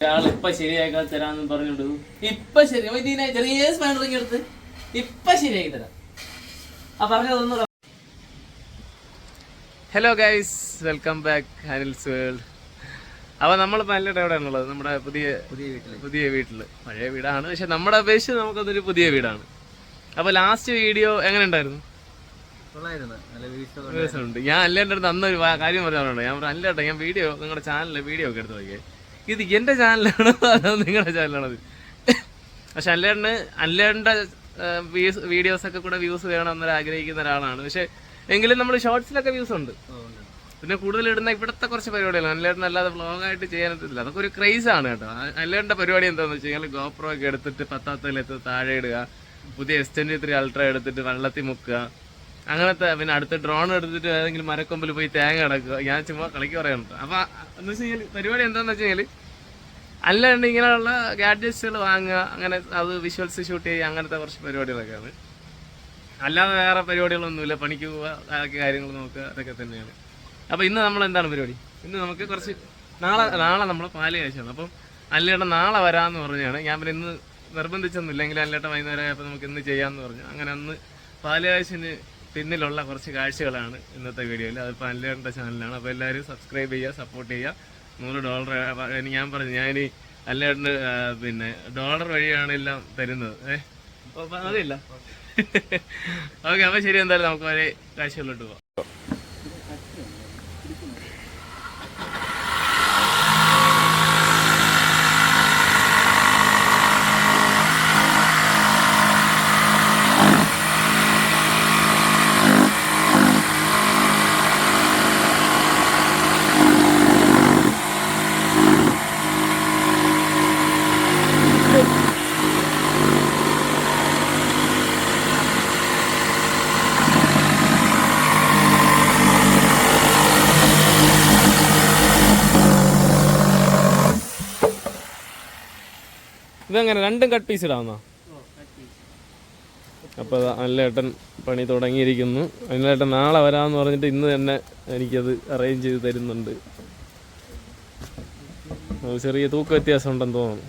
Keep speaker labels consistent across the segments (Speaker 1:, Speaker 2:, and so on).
Speaker 1: ഇപ്പൊ ശരിയാക്കാൻ തരാന്ന് പറഞ്ഞോണ്ട് ഇപ്പൊ ശരി ഇതിനെ ചെറിയ സ്പാൻഡറിങ് എടുത്ത്. ഇപ്പൊ ശരിയാക്കി തരാം. ആ പറഞ്ഞതൊന്നും hello guys welcome back Anil's world അപ്പോൾ നമ്മൾ നല്ല എവിടെയാണുള്ളത് നമ്മുടെ പുതിയ
Speaker 2: പുതിയ വീട്ടിൽ.
Speaker 1: പുതിയ വീട്ടിൽ പഴയ വീടാണ്. പക്ഷെ നമ്മുടെ അപേക്ഷിച്ച് നമുക്കതൊരു പുതിയ വീടാണ്. അപ്പോൾ ലാസ്റ്റ് വീഡിയോ എങ്ങനെ ഉണ്ടായിരുന്നു? ഉണ്ട്. ഞാൻ അല്ലേന്റെ അടുത്ത് അന്നൊരു കാര്യം പറഞ്ഞിട്ടുണ്ട് ഞാൻ പറഞ്ഞു അല്ലേട്ടാ ഞാൻ വീഡിയോ നിങ്ങളുടെ ചാനലിൽ വീഡിയോ ഒക്കെ എടുത്ത് നോക്കിയേ. ഇത് എന്റെ ചാനലാണ് അതോ നിങ്ങളുടെ ചാനലാണത് പക്ഷെ അല്ലേണ് അല്ലേണ്ട വീഡിയോസ് ഒക്കെ കൂടെ വ്യൂസ് വേണം എന്നൊരു ആഗ്രഹിക്കുന്ന ഒരാളാണ്. പക്ഷെ എങ്കിലും നമ്മൾ ഷോർട്സിലൊക്കെ വ്യൂസ് ഉണ്ട്. പിന്നെ കൂടുതൽ ഇടുന്ന ഇവിടുത്തെ കുറച്ച് പരിപാടികളാണ് അല്ലേണ്ട് അല്ലാതെ വ്ളോഗായിട്ട് ചെയ്യാൻ പറ്റില്ല അതൊക്കെ ഒരു ക്രൈസ് ആണ് കേട്ടോ. അല്ലേണ്ട പരിപാടി എന്താണെന്ന് വെച്ച് കഴിഞ്ഞാൽ ഗോപ്രോ ഒക്കെ എടുത്തിട്ട് പത്താത്തതിലെത്ത് താഴെ ഇടുക പുതിയ എസ് ട്വന്റി ത്രീ അൾട്ര എടുത്തിട്ട് വെള്ളത്തിൽ മുക്കുക അങ്ങനത്തെ പിന്നെ അടുത്ത ഡ്രോൺ എടുത്തിട്ട് ഏതെങ്കിലും മരക്കൊമ്പിൽ പോയി തേങ്ങ അടക്കുക ഞാൻ ചുമ്മാ കളിക്ക് പറയുന്നുണ്ട് അപ്പൊ എന്ന് വെച്ച് കഴിഞ്ഞാൽ പരിപാടി എന്താന്ന് വെച്ച് കഴിഞ്ഞാൽ അല്ലാണ്ട് ഇങ്ങനെയുള്ള ഗാഡ്ജറ്റ്സുകൾ വാങ്ങുക അങ്ങനെ അത് വിഷ്വൽസ് ഷൂട്ട് ചെയ്യുക അങ്ങനത്തെ കുറച്ച് പരിപാടികളൊക്കെയാണ് അല്ലാതെ വേറെ പരിപാടികളൊന്നുമില്ല. പണിക്ക് പോവുക അതൊക്കെ കാര്യങ്ങൾ നോക്കുക അതൊക്കെ തന്നെയാണ്. അപ്പോൾ ഇന്ന് നമ്മൾ എന്താണ് പരിപാടി? ഇന്ന് നമുക്ക് കുറച്ച് നാളെ നാളെ നമ്മൾ പാൽ കഴിച്ചാണ്. അപ്പം അല്ലേട്ട നാളെ വരാമെന്ന് പറഞ്ഞാണ്. ഞാൻ പിന്നെ ഇന്ന് നിർബന്ധിച്ചൊന്നുമില്ലെങ്കിൽ അല്ലേട്ട വൈകുന്നേരം ആയപ്പോൾ നമുക്ക് ഇന്ന് ചെയ്യാമെന്ന് പറഞ്ഞു. അങ്ങനെ അന്ന് പാൽ കാഴ്ചന് പിന്നിലുള്ള കുറച്ച് കാഴ്ചകളാണ് ഇന്നത്തെ വീഡിയോയിൽ. അതിപ്പോൾ പല്ലേണ്ട ചാനലാണ് അപ്പോൾ എല്ലാവരും സബ്സ്ക്രൈബ് ചെയ്യുക സപ്പോർട്ട് ചെയ്യുക. നൂറ് ഡോളർ ഞാൻ പറഞ്ഞു ഞാൻ അല്ലേട്ടന് പിന്നെ ഡോളർ വഴിയാണ് എല്ലാം തരുന്നത്. ഏഹ് അതില്ല. ഓക്കെ അപ്പോൾ ശരി എന്തായാലും നമുക്ക് വരെ കാഴ്ചകളിലോട്ട് പോവാം. ഇതെങ്ങനെ രണ്ടും കട്ട് പീസ് ഇടാവുന്നോ അപ്പോൾ അല്ലേട്ടൻ പണി തുടങ്ങിയിരിക്കുന്നു. അല്ലേട്ടൻ നാളെ വരാന്ന് പറഞ്ഞിട്ട് ഇന്ന് തന്നെ എനിക്കത് അറേഞ്ച് ചെയ്ത് തരുന്നുണ്ട്. ചെറിയ തൂക്ക വ്യത്യാസം ഉണ്ടെന്ന് തോന്നുന്നു.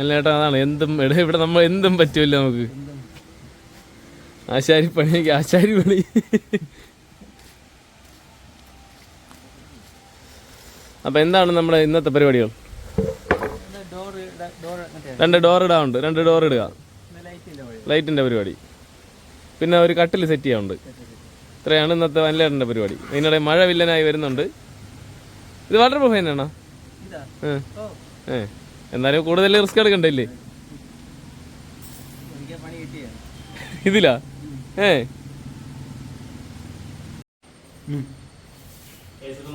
Speaker 1: അല്ലേട്ടാ അതാണ് എന്തും ഇവിടെ നമ്മൾ എന്തും പറ്റുമല്ലോ നമുക്ക്. ആശാരി പണി ആശാരി പണി അപ്പോൾ എന്താണ് നമ്മുടെ ഇന്നത്തെ പരിപാടികൾ? രണ്ട് ഡോർ ഇടാറുണ്ട് രണ്ട് ഡോർ ഇടുക.
Speaker 2: ലൈറ്റ് ഇല്ല വഴി
Speaker 1: ലൈറ്റിന്റെ പരിപാടി. പിന്നെ ഒരു കട്ടിൽ സെറ്റ് ചെയ്യാറുണ്ട് ഇത്രയാണ് ഇന്നത്തെ വനലേട്ടന്റെ പരിപാടി. ഇതിനിടെ മഴ വില്ലനായി വരുന്നുണ്ട്. ഇത് വാട്ടർ പ്രൂഫ് തന്നെയാണോ
Speaker 2: ഇതാ.
Speaker 1: ഏ.
Speaker 2: ഓ.
Speaker 1: ഏ. എന്നാലും കൂടുതൽ റിസ്ക് എടുക്കണ്ടല്ലേ?
Speaker 2: ഇതിലാ? പണി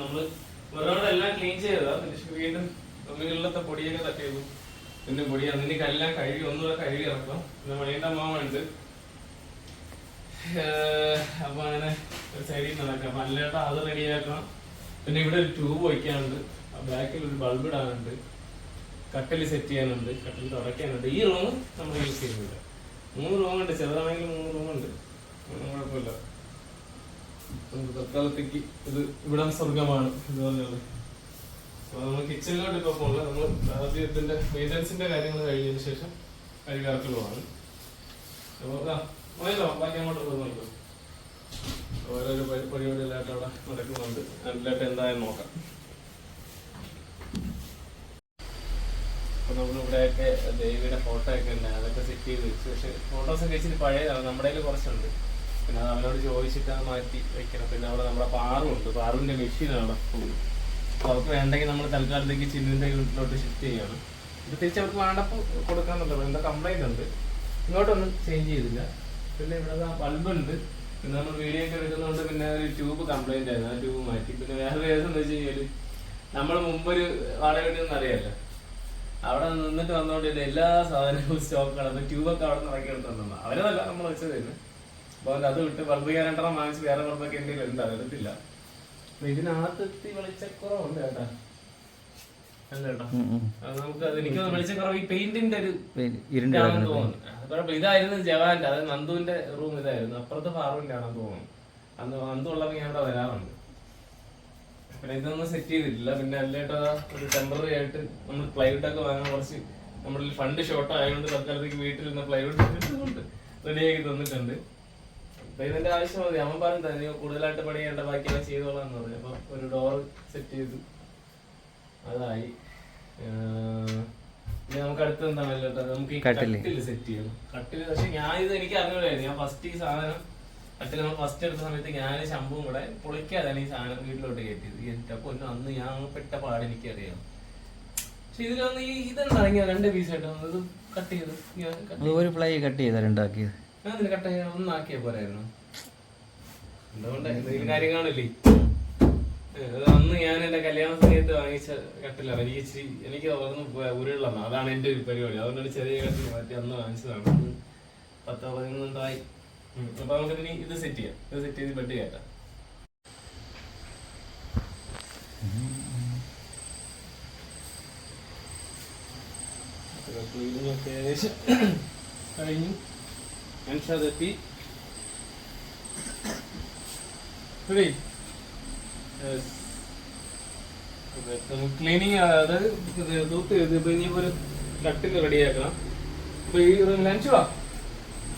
Speaker 2: കിട്ടിയ
Speaker 1: ഏ എല്ലാം ക്ലീൻ ചെയ്തതാ വീണ്ടും ഒന്നുകളിലത്തെ പൊടിയൊക്കെ തട്ടിയത് പിന്നെ പൊടി അതിനൊക്കെ എല്ലാം കഴുകി ഒന്നുകൂടെ കഴുകി ഇറക്കാം. പിന്നെ മണിയുടെ മാവുണ്ട്. അപ്പൊ അങ്ങനെ ഒരു സൈഡിൽ നടക്കാം. അപ്പൊ അത് റെഡിയാക്കണം പിന്നെ ഇവിടെ ഒരു ട്യൂബ് വയ്ക്കാനുണ്ട്. ബാക്കിൽ ഒരു ബൾബ് ഇടാനുണ്ട്. കട്ടിൽ സെറ്റ് ചെയ്യാനുണ്ട്. കട്ടിൽ തുടയ്ക്കാനുണ്ട്. ഈ റൂം നമ്മൾ യൂസ് ചെയ്യുന്നില്ല. മൂന്ന് റൂമുണ്ട് ചെറുതാണെങ്കിൽ മൂന്ന് റൂമുണ്ട് ഒന്നും കുഴപ്പമില്ല. തൽക്കാലത്തേക്ക് ഇത് ഇവിടം സ്വർഗമാണ് ഇത് പറഞ്ഞത് നമ്മൾ കിച്ചണിലോട്ട് ഇപ്പൊ പോകുന്നത് നമ്മൾ ആദ്യത്തിന്റെ മെയിന്റനൻസിന്റെ കാര്യങ്ങൾ കഴിഞ്ഞതിന് ശേഷം കഴികാർക്കുള്ളതാണ് അപ്പോൾ ബാക്കി അങ്ങോട്ട് നോക്കാം. ഓരോരോ പരി- പരിപാടികളായിട്ട് അവിടെ നടക്കുന്നുണ്ട്. അതിലായിട്ട് എന്തായാലും നോക്കാം. നമ്മളിവിടെയൊക്കെ ദേവിയുടെ ഫോട്ടോ ഒക്കെ അതൊക്കെ സെറ്റ് ചെയ്ത് വെച്ചു. പക്ഷെ ഫോട്ടോസ് ഒക്കെ ഇച്ചിരി പഴയതാണ്. നമ്മുടെ കയ്യിൽ കുറച്ചുണ്ട്. പിന്നെ അത് അവനോട് ചോദിച്ചിട്ട് മാറ്റി വെക്കണം. പിന്നെ അവിടെ നമ്മുടെ പാറുണ്ട്. പാറുവിന്റെ മെഷീൻ അവിടെ full. അപ്പൊ അവർക്ക് വേണ്ടെങ്കിൽ നമ്മൾ തൽക്കാലത്തേക്ക് ചിന്നിന്റെ വീട്ടിലോട്ട് ഷിഫ്റ്റ് ചെയ്യണം. ഇത് തിരിച്ച് അവർക്ക് വേണ്ടപ്പോൾ കൊടുക്കാന്നുള്ളത് എന്താ കംപ്ലൈന്റ് ഉണ്ട്. ഇങ്ങോട്ടൊന്നും ചേഞ്ച് ചെയ്തില്ല. പിന്നെ ഇവിടെ ബൾബുണ്ട് പിന്നെ നമ്മൾ വീഡിയോ ഒക്കെ എടുക്കുന്നതുകൊണ്ട് പിന്നെ ഒരു ട്യൂബ് കംപ്ലൈന്റ് ആയിരുന്നു. ആ ട്യൂബ് മാറ്റി. പിന്നെ വേറെ കേസ് എന്ന് വെച്ച് കഴിഞ്ഞാൽ നമ്മൾ മുമ്പൊരു വാടക വീട്ടിൽ അറിയാലോ. അവിടെ നിന്നിട്ട് വന്നോണ്ട് എല്ലാ സാധനങ്ങളും സ്റ്റോക്ക് ട്യൂബൊക്കെ അവിടെ നിന്ന് ഇറക്കി എടുത്തോണ്ടെന്ന് അവരതല്ല നമ്മൾ വെച്ചത് തന്നെ. അപ്പൊ അത് വിട്ട് ബൾബ് ഞാൻ രണ്ടെണ്ണം വാങ്ങിച്ച് വേറെ ബൾബൊക്കെ എന്തെങ്കിലും ഉണ്ട് അത് എടുത്തില്ല. അപ്പൊ ഇതിനകത്തെത്തി വെളിച്ചക്കുറവുണ്ട് കേട്ടാ. അല്ല കേട്ടോ. അത് നമുക്ക് അത് എനിക്ക് വെളിച്ചക്കുറവ് ഈ പെയിന്റിന്റെ ഒരു
Speaker 2: ഇരുണ്ട്
Speaker 1: ആണെന്ന് തോന്നുന്നു. കുഴപ്പമില്ല. ഇതായിരുന്നു ജവാന്റെ അത് നന്ദുവിന്റെ റൂം ഇതായിരുന്നു. അപ്പുറത്ത് ആണെന്ന് തോന്നുന്നു. അന്ന് നന്ദു ഉള്ളപ്പോ ഞാൻ അവിടെ വരാറുണ്ട്. പിന്നെ ഇതൊന്നും സെറ്റ് ചെയ്തിട്ടില്ല. പിന്നെ അല്ലേട്ടാ ഒരു ടെമ്പററി ആയിട്ട് നമ്മൾ പ്ലൈവുഡ് ഒക്കെ വാങ്ങാൻ കുറച്ച് നമ്മളിൽ ഫണ്ട് ഷോർട്ട് ആയതുകൊണ്ട് തൽക്കാലത്തേക്ക് വീട്ടിൽ നിന്ന് പ്ലൈവുഡ് റെഡിയാക്കി തന്നിട്ടുണ്ട്. അപ്പൊ ഇതിന്റെ ആവശ്യം മതി. അമ്മ പറഞ്ഞു തന്നെ കൂടുതലായിട്ട് പണി ചെയ്യേണ്ട ബാക്കിയെല്ലാം ചെയ്തോളാന്ന് പറഞ്ഞു അപ്പൊ ഒരു ഡോർ സെറ്റ് ചെയ്തു. അതായി. ഇനി നമുക്ക് അടുത്ത് എന്താ വേണ്ടത് നമുക്ക് ഈ കട്ടിൽ. സെറ്റ് ചെയ്യണം. കട്ടിൽ പക്ഷെ ഞാൻ ഇത് എനിക്ക് അറിഞ്ഞൂടായിരുന്നു. ഞാൻ ഫസ്റ്റ് ഈ സാധനം കട്ടിൽ നമ്മൾ ഫസ്റ്റ് എടുത്ത സമയത്ത് ഞാൻ ശമ്പും കൂടെ പൊളിക്കാതാണ് ഈ സാധനം വീട്ടിലോട്ട് കയറ്റിയത്. എന്റെ പൊന്നു അന്ന് ഞാൻ പെട്ട പാട് എനിക്കറിയാം. പക്ഷെ ഇതിലൊന്ന് ഈ ഇതെന്താ ഇങ്ങനെ രണ്ട് പീസായിട്ട് ഇത് കട്ട് ചെയ്ത്.
Speaker 2: ഒരു ഫ്ലൈ കട്ട് ചെയ്താ
Speaker 1: അന്ന് ഞാൻ എന്റെ കല്യാണ സമയത്ത് വാങ്ങിച്ച കട്ടിലാണ്. എനിക്ക് ഇച്ചിരി എനിക്ക് തുറന്ന് ഉരുളണം അതാണ് എന്റെ ഒരു പരിപാടി. അതുകൊണ്ട് ചെറിയ കട്ടിൽ മാറ്റി അന്ന് വാങ്ങിച്ചതാണ്. പത്ത് പതിനൊന്നുണ്ടായി. അപ്പൊ നമുക്ക് ഇനി ഇത് സെറ്റ് ചെയ്യാം. ഇത് സെറ്റ് ചെയ്ത് ബെഡ് കയറ്റാം. കഴിഞ്ഞു അൻഷാദെത്തി റെഡി ക്ലീനിങ് അതായത് തൂത്ത് ഇപ്പൊ ഇനിയിപ്പോ ഒരു കട്ടിൽ റെഡിയാക്കണം അപ്പൊ ഈ ലഞ്ച് വാ.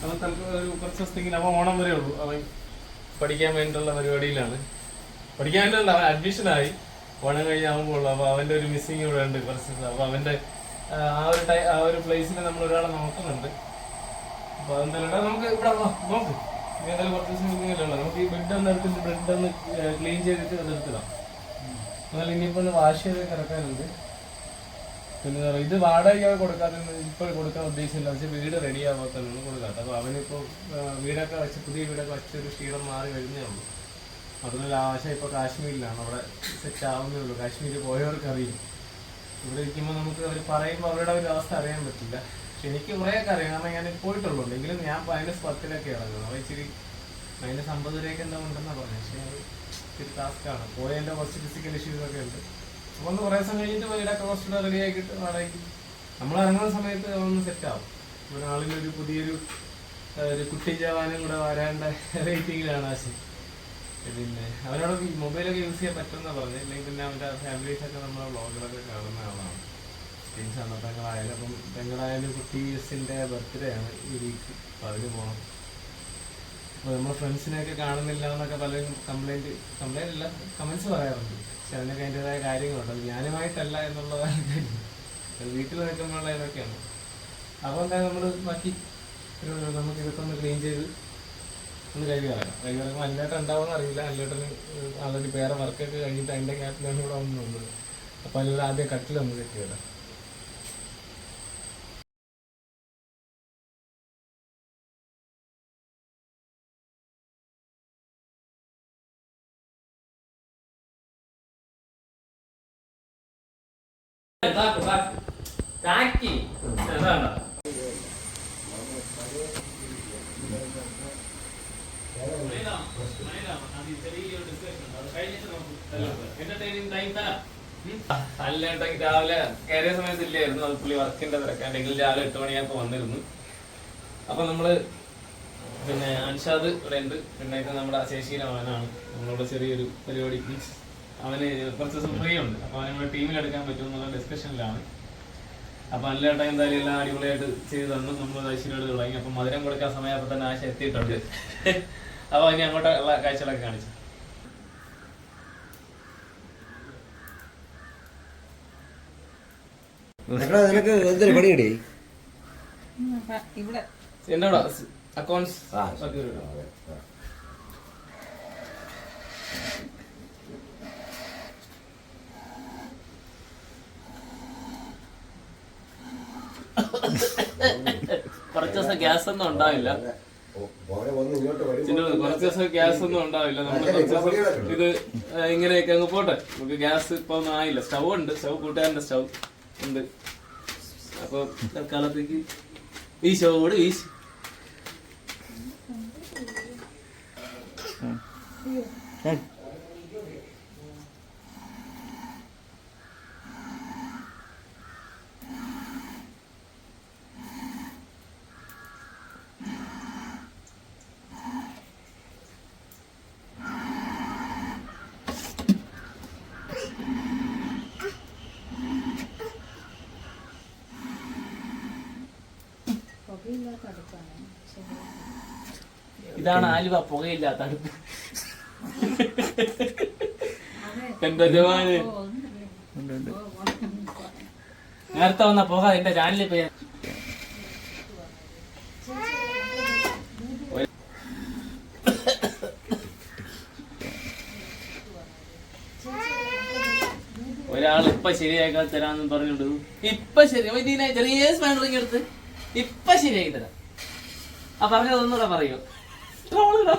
Speaker 1: അവൻ തൽക്കാലം ഒരു കുറച്ച് ദിവസത്തേക്ക് അവൻ ഓണം വരെ ഉള്ളൂ. അവൻ പഠിക്കാൻ വേണ്ടിയിട്ടുള്ള പരിപാടിയിലാണ്. പഠിക്കാൻ വേണ്ടിയുള്ള അവൻ അഡ്മിഷനായി ഓണം കഴിഞ്ഞാകുമ്പോൾ അപ്പൊ അവന്റെ ഒരു മിസ്സിങ് ഇവിടെ ഉണ്ട് കുറച്ച് ദിവസം. അപ്പൊ അവന്റെ ആ, ആ ഒരു ടൈ ആ ഒരു പ്ലേസിൽ നമ്മൾ ഒരാളെ നോക്കുന്നുണ്ട്. അപ്പൊ അതെന്തായാലും നമുക്ക് ഇവിടെ നോക്ക്. ഏതായാലും കുറച്ച് ദിവസം കഴിഞ്ഞല്ലോ നമുക്ക് ഈ ബെഡ് ഒന്ന് എടുത്തിട്ട് ബ്രെഡ് ഒന്ന് ക്ലീൻ ചെയ്തിട്ട് അത് എടുത്തിടാം. എന്നാൽ ഇനിയിപ്പോൾ ഒന്ന് വാഷ് ചെയ്ത് കിടക്കാനുണ്ട്. പിന്നെ ഇത് വാടകയ്ക്ക് കൊടുക്കാതെ ഇപ്പോൾ കൊടുക്കാൻ ഉദ്ദേശിച്ചില്ല പക്ഷെ വീട് റെഡി ആവാത്തതാണ് കൊടുക്കാത്ത. അപ്പൊ അവനിപ്പോ ആ, വീടൊക്കെ വെച്ച് പുതിയ വീടൊക്കെ വെച്ച് ഒരു ക്ഷീണം മാറി വരുന്നേ ഉള്ളൂ. അതുപോലെ ആശ ഇപ്പൊ കാശ്മീരിലാണ്. അവിടെ സെറ്റ് ആവുന്നേ ഉള്ളൂ. കാശ്മീരിൽ പോയവർക്ക് അറിയും ഇവിടെ ഇരിക്കുമ്പോൾ നമുക്ക് അവർ പറയുമ്പോൾ അവരുടെ ഒരു അവസ്ഥ അറിയാൻ പറ്റില്ല. എനിക്ക് കുറേയൊക്കെ അറിയാം. കാരണം ഞാൻ പോയിട്ടുള്ളൂ. എങ്കിലും ഞാൻ മൈനസ് പത്തിലൊക്കെ ഇറങ്ങുന്നത് അപ്പോൾ ഇച്ചിരി മൈനസ് അമ്പത് രൂപയൊക്കെ എന്താ ഉണ്ടെന്നാണ് പറഞ്ഞത്. പക്ഷേ അത് ഇച്ചിരി ടാസ്ക്കാണ് പോയതിന്റെ കുറച്ച് ഫിസിക്കൽ ഇഷ്യൂസ് ഒക്കെ ഉണ്ട്. അപ്പോൾ ഒന്ന് കുറേ സമയം കഴിഞ്ഞിട്ട് വീടൊക്കെ കുറച്ചുകൂടെ റെഡി ആക്കിയിട്ട് വാടകയ്ക്ക്. നമ്മൾ ഇറങ്ങുന്ന സമയത്ത് ഒന്ന് സെറ്റ് ആവും. ഒരാളിലൊരു പുതിയൊരു ഒരു കുട്ടി ജവാനും കൂടെ വരാണ്ട റേറ്റിങ്ങിലാണ് ആശയം പിന്നെ അവനോട് മൊബൈലൊക്കെ യൂസ് ചെയ്യാൻ പറ്റുമെന്നാണ് പറഞ്ഞത്. ഇല്ലെങ്കിൽ പിന്നെ അവന്റെ ഫാമിലീസൊക്കെ നമ്മളെ വ്ളോഗിലൊക്കെ കാണുന്ന ആളാണ്. മീൻസ് അന്ന് പെങ്ങളായാലും അപ്പം പെങ്ങളായാലും കുട്ടി ബർത്ത്ഡേ ആണ് ഈ വീക്ക് അപ്പോൾ അതിന് പോകണം അപ്പോൾ നമ്മൾ ഫ്രണ്ട്സിനെയൊക്കെ കാണുന്നില്ല എന്നൊക്കെ പലരും കംപ്ലൈന്റ് കംപ്ലൈന്റ് അല്ല കമൻസ് പറയാറുണ്ട്. പക്ഷെ അതിനൊക്കെ അതിന്റെതായ കാര്യങ്ങളുണ്ട്. അത് ഞാനുമായിട്ടല്ല എന്നുള്ളതാണ് കാര്യം. വീട്ടിൽ നിൽക്കുമ്പോഴുള്ള ഇതൊക്കെയാണ്. അപ്പോൾ എന്തായാലും നമ്മൾ ബാക്കി നമുക്ക് ഇതൊക്കെ ഒന്ന് ക്ലീൻ ചെയ്ത് ഒന്ന് കൈ ഇറങ്ങാം കൈ ഇറങ്ങുമ്പോൾ അല്ലേട്ടൻ ഉണ്ടാവുമെന്ന് അറിയില്ല അല്ലേട്ടന് ആൾറെഡി വേറെ വർക്കൊക്കെ കഴിഞ്ഞിട്ട് അതിന്റെ ക്യാപ്പിലാണ് ഇവിടെ വന്നു വന്നത് അപ്പോൾ അതിലൂടെ ആദ്യം കട്ടിലൊന്ന് സെറ്റ് ചെയ്യണം അതാണ്. അല്ലേട്ടെങ്കിൽ രാവിലെ കയറിയ സമയത്ത് അത് പുള്ളി വർക്കിന്റെ തിരക്കാണ്ടെങ്കിൽ രാവിലെ എട്ട് മണിയായപ്പോ വന്നിരുന്നു. അപ്പൊ നമ്മൾ പിന്നെ അൻഷാദ് ഇവിടെ ഉണ്ട്. പിന്നെ നമ്മുടെ ശേഷിയിലെ മകനാണ്. നമ്മളോട് ചെറിയൊരു പരിപാടി അവന് കുറച്ച് ദിവസം ഫ്രീ ഉണ്ട്. അപ്പോൾ അവനെ നമ്മുടെ ടീമിൽ എടുക്കാൻ പറ്റും എന്നുള്ള ഡിസ്കഷനിലാണ് അപ്പൊ അല്ലേട്ട എന്തായാലും എല്ലാം അടിപൊളിയായിട്ട് ചെയ്ത് തന്നു. നമ്മൾ ഐശ്വര്യോട് തുടങ്ങി. അപ്പൊ മധുരം കൊടുക്കാൻ സമയപ്പോ തന്നെ ആശ എത്തിയിട്ടുണ്ട്. അപ്പൊ ഇനി അങ്ങോട്ടുള്ള കാഴ്ചകളൊക്കെ കാണിച്ചു.
Speaker 3: നിനക്ക് എന്തൊരു പണിയടി?
Speaker 4: ഇവിടെ.
Speaker 1: എന്റെ അക്കൗണ്ട്സ് കുറച്ച് ദിവസം ഗ്യാസ് ഒന്നും ഉണ്ടാവില്ല കുറച്ച് ദിവസം ഗ്യാസ് ഒന്നും ഉണ്ടാവില്ല. നമ്മൾ കുറച്ച് ദിവസം ഇത് ഇങ്ങനെയൊക്കെ അങ്ങ് പോട്ടെ. നമുക്ക് ഗ്യാസ് ഇപ്പൊ ഒന്നും ആയില്ല. സ്റ്റവ് ഉണ്ട്. സ്റ്റവ് കൂട്ടുകാരന്റെ സ്റ്റവ് ഉണ്ട്. അപ്പൊ തൽക്കാലത്തേക്ക് ഈ വീശോ കൂടി വീശ് Yeah. ഇതാണ് ആലുവ പുകയില്ലാത്ത അടുപ്പ് എന്റെ ജവാന്? നേരത്തെ വന്ന പുക എന്റെ ചാനലിൽ പോയി ഒരാൾ ഇപ്പൊ ശരിയാക്കാൻ തരാന്ന് പറഞ്ഞിട്ടു ഇപ്പൊ ശരി ചെറിയ സ്മാൻ എടുത്ത് ഇപ്പൊ ശരിയാക്കി തരാം ആ പറഞ്ഞത് ഒന്നുകൂടെ പറയൂ ട്രോളിടാ.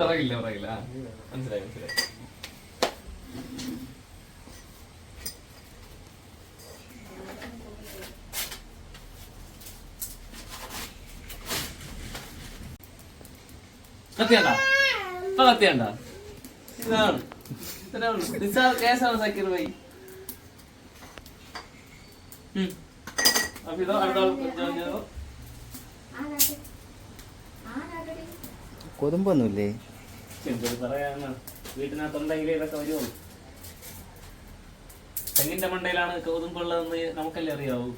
Speaker 1: പറയില്ല പറയില്ല. മനസ്സിലായി മനസ്സിലായി. കത്തിയണ്ട? ഇപ്പൊ കത്തിയണ്ട? ഇതാണ്. കേസാണ് സക്കീർ ഭായി. ഉം. അപ്പൊ ഇതോ അടുത്ത ആൾ join ചെയ്തോ?
Speaker 2: കൊതുമ്പൊന്നുമില്ലേ?
Speaker 1: എന്തൊരു വീട്ടിനകത്തുണ്ടെങ്കിലേ ഇതൊക്കെ വരുമോ തെങ്ങിന്റെ മണ്ടയിലാണ് കൗതുമ്പുള്ളതെന്ന് നമുക്കല്ലേ അറിയാവൂ?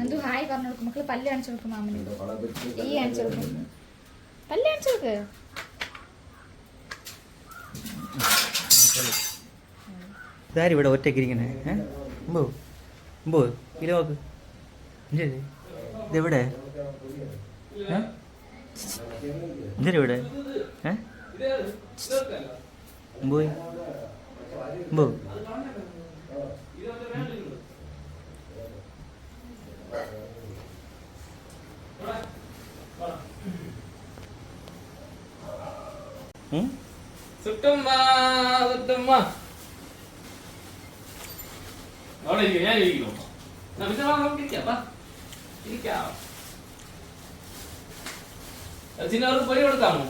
Speaker 4: എന്തു? ഹായ് പറഞ്ഞു കൊടുക്കും മക്കൾ പല്ല് കാണിച്ചു കൊടുക്കും മാമന് ഈ കാണിച്ചു കൊടുക്കും. പല്ല് കാണിച്ചു കൊടുക്ക്.
Speaker 2: ഇതാരും ഇവിടെ ഒറ്റയ്ക്ക് ഇരിക്കണേ? ഏ? അമ്പോ അമ്പോ ഇത് നോക്ക്. എന്തേ ഇത്? ഇതെവിടെ? എന്തിനാ ഇവിടെ ഏ? അമ്പോ അമ്പോ
Speaker 1: സുട്ടുമ്മ സുട്ടുമ്മ. അവിടെ ഇരിക്കും ഞാൻ ഇരിക്കുന്നു വാ, നമുക്ക് ഇരിക്കാം വാ. ഇരിക്കാം. ചിന്നവർക്ക് പൊരി കൊടുക്കാമോ?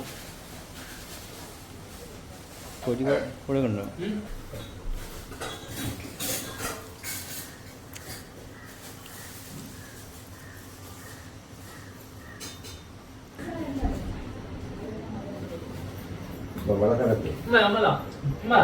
Speaker 2: പൊടി കൊടുക്കണ്ടോ
Speaker 1: ഉമ്മ, ഉമ്മ ദാ. ഉമ്മ.